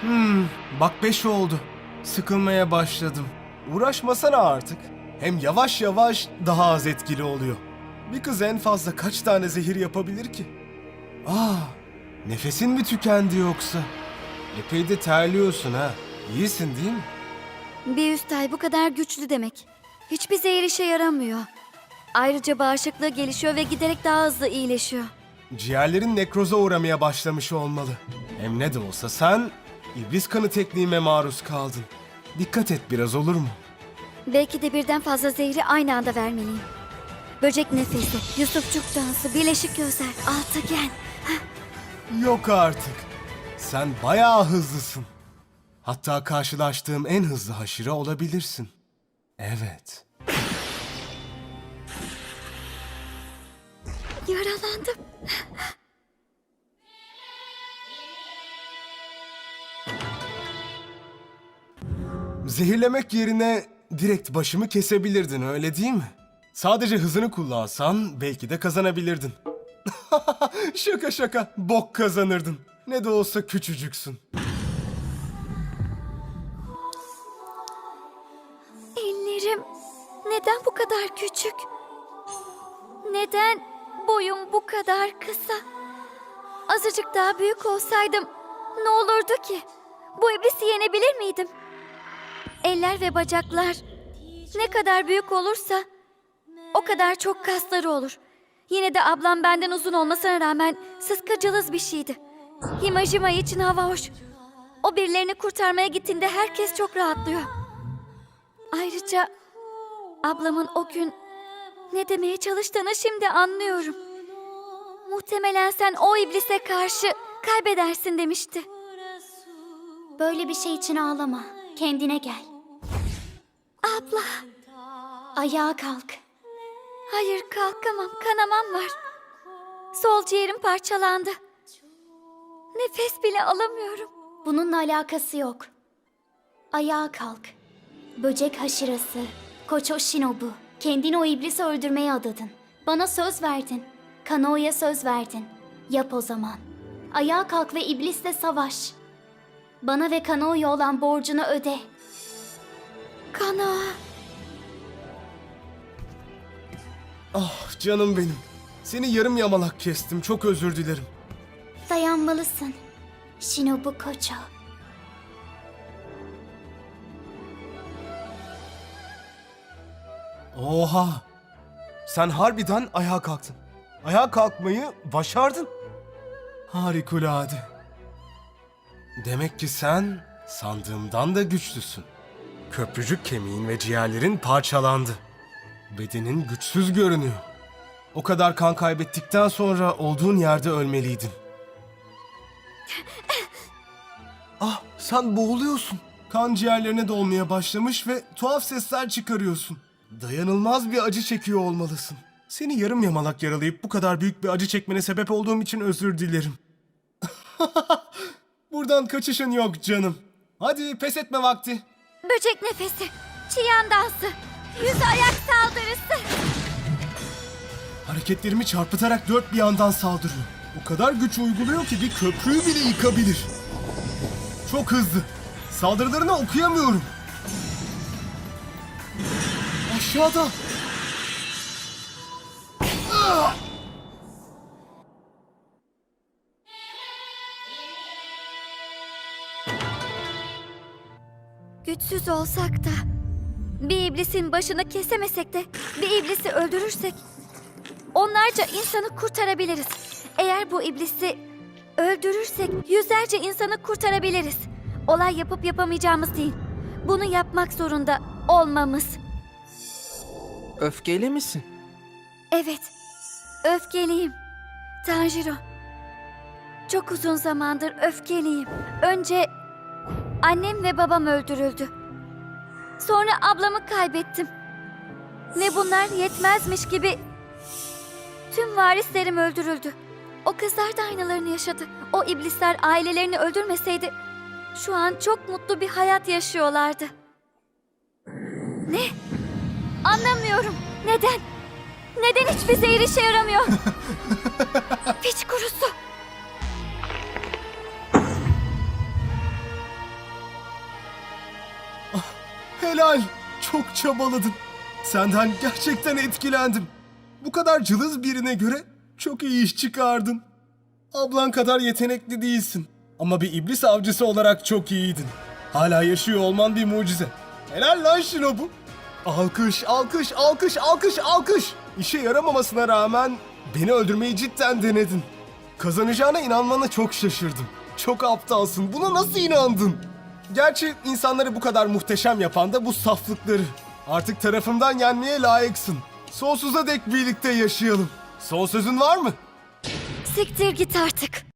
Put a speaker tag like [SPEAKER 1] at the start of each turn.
[SPEAKER 1] Hmm, bak beş oldu. Sıkılmaya başladım. Uğraşmasana artık. Hem yavaş yavaş daha az etkili oluyor. Bir kız en fazla kaç tane zehir yapabilir ki? Aa, nefesin mi tükendi yoksa? Epey de terliyorsun ha. İyisin değil mi?
[SPEAKER 2] Bir üst ay bu kadar güçlü demek. Hiçbir zehir işe yaramıyor. Ayrıca bağışıklığı gelişiyor ve giderek daha hızlı iyileşiyor.
[SPEAKER 1] Ciğerlerin nekroza uğramaya başlamış olmalı. Hem ne de olsa sen iblis kanı tekniğime maruz kaldın. Dikkat et biraz olur mu?
[SPEAKER 2] Belki de birden fazla zehri aynı anda vermeliyim. Böcek nefesi, Yusufçuk dansı, birleşik gözler, altıgen.
[SPEAKER 1] Yok artık. Sen bayağı hızlısın. Hatta karşılaştığım en hızlı haşire olabilirsin. Evet.
[SPEAKER 2] Yaralandım.
[SPEAKER 1] Zehirlemek yerine direkt başımı kesebilirdin öyle değil mi? Sadece hızını kullansan belki de kazanabilirdin. şaka şaka bok kazanırdın. Ne de olsa küçücüksün.
[SPEAKER 2] Ellerim neden bu kadar küçük? Neden boyum bu kadar kısa? Azıcık daha büyük olsaydım ne olurdu ki? Bu iblisi yenebilir miydim? Eller ve bacaklar ne kadar büyük olursa o kadar çok kasları olur. Yine de ablam benden uzun olmasına rağmen sıska cılız bir şeydi. Himajima için hava hoş. O birilerini kurtarmaya gittiğinde herkes çok rahatlıyor. Ayrıca ablamın o gün ne demeye çalıştığını şimdi anlıyorum. Muhtemelen sen o iblise karşı kaybedersin demişti.
[SPEAKER 3] Böyle bir şey için ağlama. Kendine gel.
[SPEAKER 2] Abla,
[SPEAKER 3] Ayağa kalk.
[SPEAKER 2] hayır kalkamam, kanamam var. Sol ciğerim parçalandı. Nefes bile alamıyorum.
[SPEAKER 3] Bununla alakası yok. Ayağa kalk. Böcek haşırası. Koço Shinobu. Kendini o iblisi öldürmeye adadın. Bana söz verdin. Kano'ya söz verdin. Yap o zaman. Ayağa kalk ve iblisle savaş. Bana ve Kano'ya olan borcunu öde.
[SPEAKER 2] Kana,
[SPEAKER 1] Ah canım benim. Seni yarım yamalak kestim çok özür dilerim.
[SPEAKER 3] Dayanmalısın. Shinobu Koço.
[SPEAKER 1] Oha! Sen harbiden ayağa kalktın. Ayağa kalkmayı başardın. Harikulade. Demek ki sen sandığımdan da güçlüsün. Köprücük kemiğin ve ciğerlerin parçalandı. Bedenin güçsüz görünüyor. O kadar kan kaybettikten sonra olduğun yerde ölmeliydin. Ah, sen boğuluyorsun. Kan ciğerlerine dolmaya başlamış ve tuhaf sesler çıkarıyorsun. Dayanılmaz bir acı çekiyor olmalısın. Seni yarım yamalak yaralayıp bu kadar büyük bir acı çekmene sebep olduğum için özür dilerim. Buradan kaçışın yok canım. Hadi pes etme vakti.
[SPEAKER 2] Böcek nefesi, çiyan dansı, yüz ayak saldırısı.
[SPEAKER 1] Hareketlerimi çarpıtarak dört bir yandan saldırıyor. O kadar güç uyguluyor ki bir köprüyü bile yıkabilir. Çok hızlı. Saldırılarını okuyamıyorum. Aşağıda.
[SPEAKER 2] Güçsüz olsak da bir iblisin başını kesemesek de bir iblisi öldürürsek onlarca insanı kurtarabiliriz. Eğer bu iblisi öldürürsek yüzlerce insanı kurtarabiliriz. Olay yapıp yapamayacağımız değil. Bunu yapmak zorunda olmamız.
[SPEAKER 4] Öfkeli misin?
[SPEAKER 2] Evet, öfkeliyim. Tanjiro, çok uzun zamandır öfkeliyim. Önce annem ve babam öldürüldü. Sonra ablamı kaybettim. Ve bunlar yetmezmiş gibi tüm varislerim öldürüldü. O kızlar da aynılarını yaşadı. O iblisler ailelerini öldürmeseydi şu an çok mutlu bir hayat yaşıyorlardı. Ne? Anlamıyorum. Neden? Neden hiçbir zehir işe yaramıyor? Piç kurusu.
[SPEAKER 1] Helal. Çok çabaladın. Senden gerçekten etkilendim. Bu kadar cılız birine göre çok iyi iş çıkardın. Ablan kadar yetenekli değilsin. Ama bir iblis avcısı olarak çok iyiydin. Hala yaşıyor olman bir mucize. Helal lan Shinobu. Alkış, alkış, alkış, alkış, alkış. İşe yaramamasına rağmen beni öldürmeyi cidden denedin. Kazanacağına inanmana çok şaşırdım. Çok aptalsın. Buna nasıl inandın? Gerçi insanları bu kadar muhteşem yapan da bu saflıkları. Artık tarafımdan yenmeye layıksın. Sonsuza dek birlikte yaşayalım. Son sözün var mı?
[SPEAKER 2] Siktir git artık.